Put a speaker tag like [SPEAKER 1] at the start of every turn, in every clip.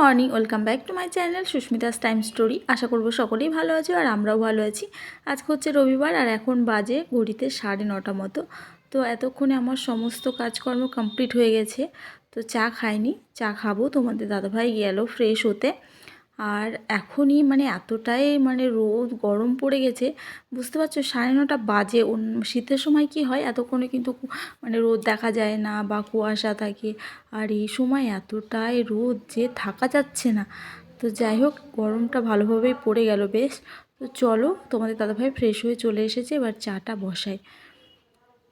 [SPEAKER 1] Morning, welcome back to my channel Susmita's time story. আশা করব সকলেই ভালো আছে আর আমরাও ভালো আছি। আজকে হচ্ছে রবিবার আর এখন বাজে ঘড়িতে সাড়ে নটা মতো। তো এতক্ষণে আমার সমস্ত কাজকর্ম কমপ্লিট হয়ে গেছে। তো চা খাইনি, চা খাব। তোমাদের দাদাভাই গেল ফ্রেশ হতে। আর এখনই মানে এতটাই মানে রোদ, গরম পড়ে গেছে, বুঝতে পারছ? সাড়ে নটা বাজে শীতের সময় কি হয়? এতক্ষণে কিন্তু মানে রোদ দেখা যায় না বা কুয়াশা থাকে। আর এই সময় এতটাই রোদ যে থাকা যাচ্ছে না। তো যাই হোক, গরমটা ভালোভাবেই পড়ে গেল বেশ। তো চলো, তোমাদের দাদাভাই ফ্রেশ হয়ে চলে এসেছে, এবার চাটা বসাই।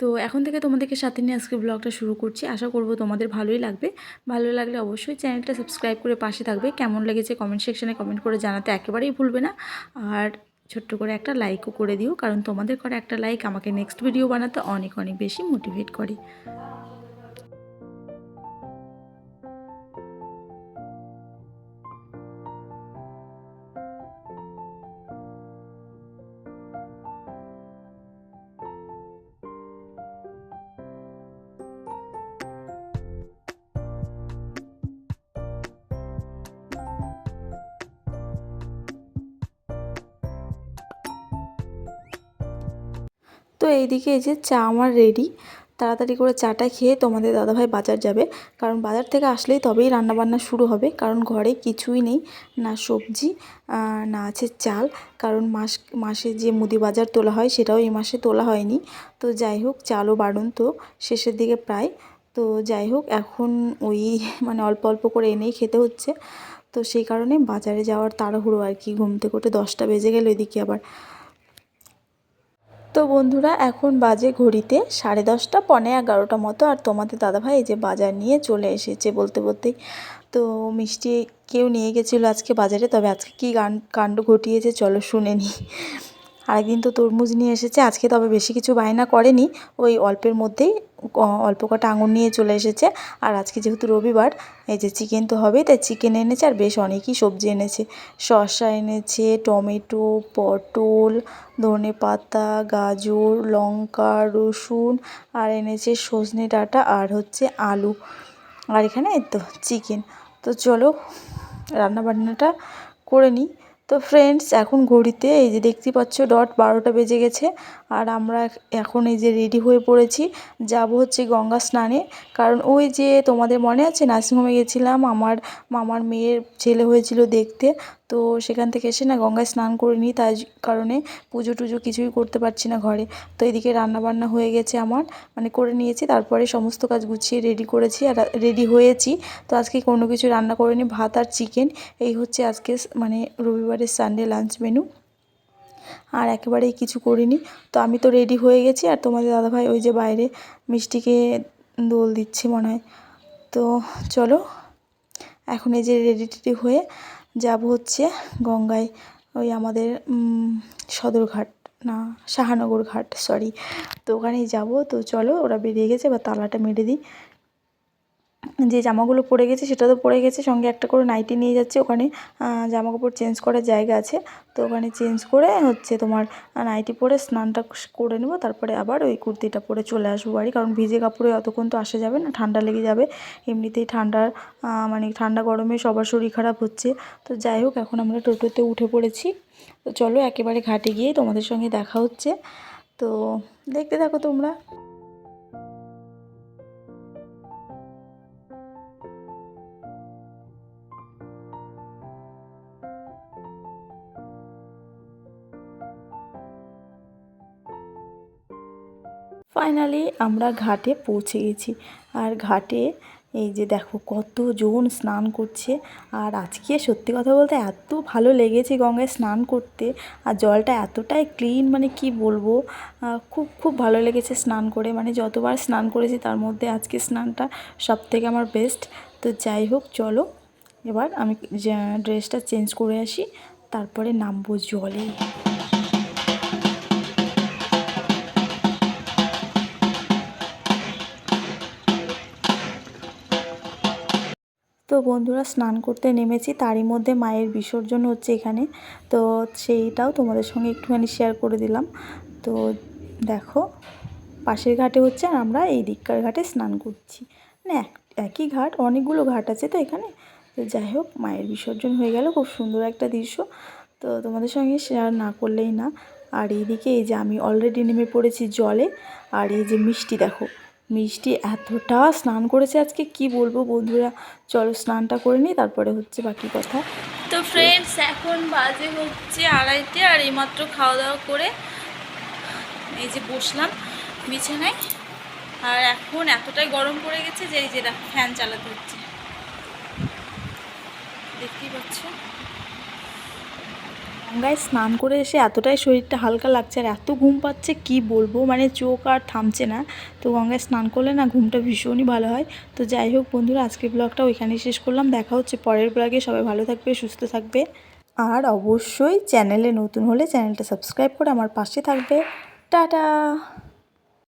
[SPEAKER 1] তো এখন থেকে তোমাদেরকে সাথে নিয়ে আজকে ব্লগটা শুরু করছি। আশা করব তোমাদের ভালোই লাগবে। ভালো লাগলে অবশ্যই চ্যানেলটা সাবস্ক্রাইব করে পাশে থাকবে। কেমন লেগেছে কমেন্ট সেকশানে কমেন্ট করে জানাতে একেবারেই ভুলবে না। আর ছোট্ট করে একটা লাইকও করে দিও, কারণ তোমাদের করা একটা লাইক আমাকে নেক্সট ভিডিও বানাতে অনেক অনেক বেশি মোটিভেট করে। এইদিকে এই যে চা আমার রেডি তাড়াতাড়ি করে চাটা খেয়ে তোমাদের দাদাভাই বাজার যাবে। কারণ বাজার থেকে আসলেই তবেই রান্নাবান্না শুরু হবে, কারণ ঘরে কিছুই নেই, না সবজি না আছে চাল। কারণ মাস, মাসে যে মুদি বাজার তোলা হয় সেটাও এই মাসে তোলা হয়নি। তো যাই হোক, চালও বাড়ুন তো, শেষের দিকে প্রায়। তো যাই হোক, এখন ওই মানে অল্প অল্প করে এনেই খেতে হচ্ছে। তো সেই কারণে বাজারে যাওয়ার তাড়াহুড়ো আর কি, ঘুম থেকে উঠে দশটা বেজে গেল এদিকে আবার। তো বন্ধুরা, এখন বাজে ঘড়িতে সাড়ে দশটা, পনে এগারোটা মতো। আর তোমাদের দাদাভাই এই যে বাজার নিয়ে চলে এসেছে বলতে বলতেই। তো মিষ্টি কেউ নিয়ে গেছিল আজকে বাজারে, তবে আজকে কী গান, কাণ্ড ঘটিয়েছে চলো শুনে নিই। আরেকদিন তো তরমুজ নিয়ে এসেছে, আজকে তবে বেশি কিছু বায়না করেনি, ওই অল্পের মধ্যেই অল্প কটা আঙুর নিয়ে চলে এসেছে, আর আজকে যেহেতু রবিবার, এই যে চিকেন তো হবেই, তাই চিকেন এনেছে আর বেশ অনেকই সবজি এনেছে, শসা এনেছে, টমেটো, পটল, ধনে পাতা, গাজর, লঙ্কা, রসুন, আর এনেছে সজনে ডাঁটা আর হচ্ছে আলু, আর এখানে তো চিকেন, তো চলো রান্না বান্নাটা করে নিই। তো ফ্রেন্ডস এখন ঘড়িতে এই যে দেখতে পাচ্ছ ডট বারোটা বেজে গেছে। আর আমরা এখন এই যে রেডি হয়ে পড়েছি, যাব হচ্ছে গঙ্গা স্নানে। কারণ ওই যে তোমাদের মনে আছে, নার্সিংহোমে গেছিলাম, আমার মামার মেয়ের ছেলে হয়েছিল দেখতে। তো সেখান থেকে এসে না গঙ্গায় স্নান করে নিই তাই কারণে পুজো টুজো কিছুই করতে পারছি না ঘরে। তো এদিকে রান্না বান্না হয়ে গেছে আমার মানে করে নিয়েছি, তারপরে সমস্ত কাজ গুছিয়ে রেডি করেছি আর রেডি হয়েছি। তো আজকে কোনো কিছু রান্না করিনি, ভাত আর চিকেন এই হচ্ছে আজকে মানে রবিবারের সানডে লাঞ্চ মেনু আর একেবারেই কিছু করিনি। তো আমি তো রেডি হয়ে গেছি আর তোমাদের দাদাভাই ওই যে বাইরে মিষ্টিকে দোল দিচ্ছে মনে হয়। তো চলো, এখন এই যে রেডি টেডি হয়ে যাব হচ্ছে গঙ্গায় ওই আমাদের সদরঘাট, না, শাহানগর ঘাট সরি তো ওখানেই যাব। তো চলো, ওরা বেরিয়ে গেছে, এবার তালাটা মেরে দিই। যে জামাগুলো পরে গেছে সেটা তো পরে গেছে, সঙ্গে একটা করে নাইটি নিয়ে যাচ্ছে, ওখানে জামা কাপড় চেঞ্জ করার জায়গা আছে। তো ওখানে চেঞ্জ করে হচ্ছে তোমার নাইটি পরে স্নানটা করে নেব, তারপরে আবার ওই কুর্তিটা পরে চলে আসব বাড়ি। কারণ ভিজে কাপড়ে অতক্ষণ তো আসা যাবে না, ঠান্ডা লেগে যাবে। এমনিতেই ঠান্ডার মানে ঠান্ডা গরমে সবার শরীর খারাপ হচ্ছে। তো যাই হোক, এখন আমরা টোটোতে উঠে পড়েছি। তো চলো একেবারে ঘাটে গিয়ে তোমাদের সঙ্গে দেখা হচ্ছে। তো দেখতে থাকো তোমরা। ফাইনালি আমরা ঘাটে পৌঁছে গেছি। আর ঘাটে এই যে দেখো কতজন স্নান করছে। আর আজকে সত্যি কথা বলতে এত ভালো লেগেছে গঙ্গায় স্নান করতে। আর জলটা এতটাই ক্লিন মানে কি বলব? খুব খুব ভালো লেগেছে স্নান করে। মানে যতবার স্নান করেছি তার মধ্যে আজকে স্নানটা সব থেকে আমার বেস্ট তো যাই হোক, চলো, এবার আমি ড্রেসটা চেঞ্জ করে আসি। তারপরে নামবো জলে। তো বন্ধুরা স্নান করতে নেমেছি, তারই মধ্যে মায়ের বিসর্জন হচ্ছে এখানে। তো সেইটাও তোমাদের সঙ্গে একটুখানি শেয়ার করে দিলাম। তো দেখো, পাশের ঘাটে হচ্ছে আর আমরা এই দিককার ঘাটে স্নান করছি। মানে এক, একই ঘাট, অনেকগুলো ঘাট আছে তো এখানে। তো যাই হোক, মায়ের বিসর্জন হয়ে গেল, খুব সুন্দর একটা দৃশ্য। তো তোমাদের সঙ্গে শেয়ার না করলেই না। আর এইদিকে এই যে আমি অলরেডি নেমে পড়েছি জলে, আর এই যে মিষ্টি দেখো মিষ্টি এতটা স্নান করেছে আজকে, কি বলব বন্ধুরা? চলো স্নানটা করে নিই, তারপরে হচ্ছে বাকি কথা। তো ফ্রেন্ডস এখন বাজে হচ্ছে আড়াইটে, আর এইমাত্র খাওয়া দাওয়া করে এই যে বসলাম বিছানায়। আর এখন এতটাই গরম পড়ে গেছে যে এই যে ফ্যান চালাতে হচ্ছে। দেখতেই পাচ্ছ? গঙ্গায় স্নান করে এসে এতটাই শরীরটা হালকা লাগছে আর এত ঘুম পাচ্ছে, কি বলব? মানে চোখ আর থামছে না। তো গঙ্গায় স্নান করলে না ঘুমটা ভীষণই ভালো হয়। তো যাই হোক বন্ধুরা, আজকের ব্লগটা ওইখানেই শেষ করলাম। দেখা হচ্ছে পরের ব্লগে। সবাই ভালো থাকবে, সুস্থ থাকবে। আর অবশ্যই চ্যানেলে নতুন হলে চ্যানেলটা সাবস্ক্রাইব করে আমার পাশে থাকবে। টাটা!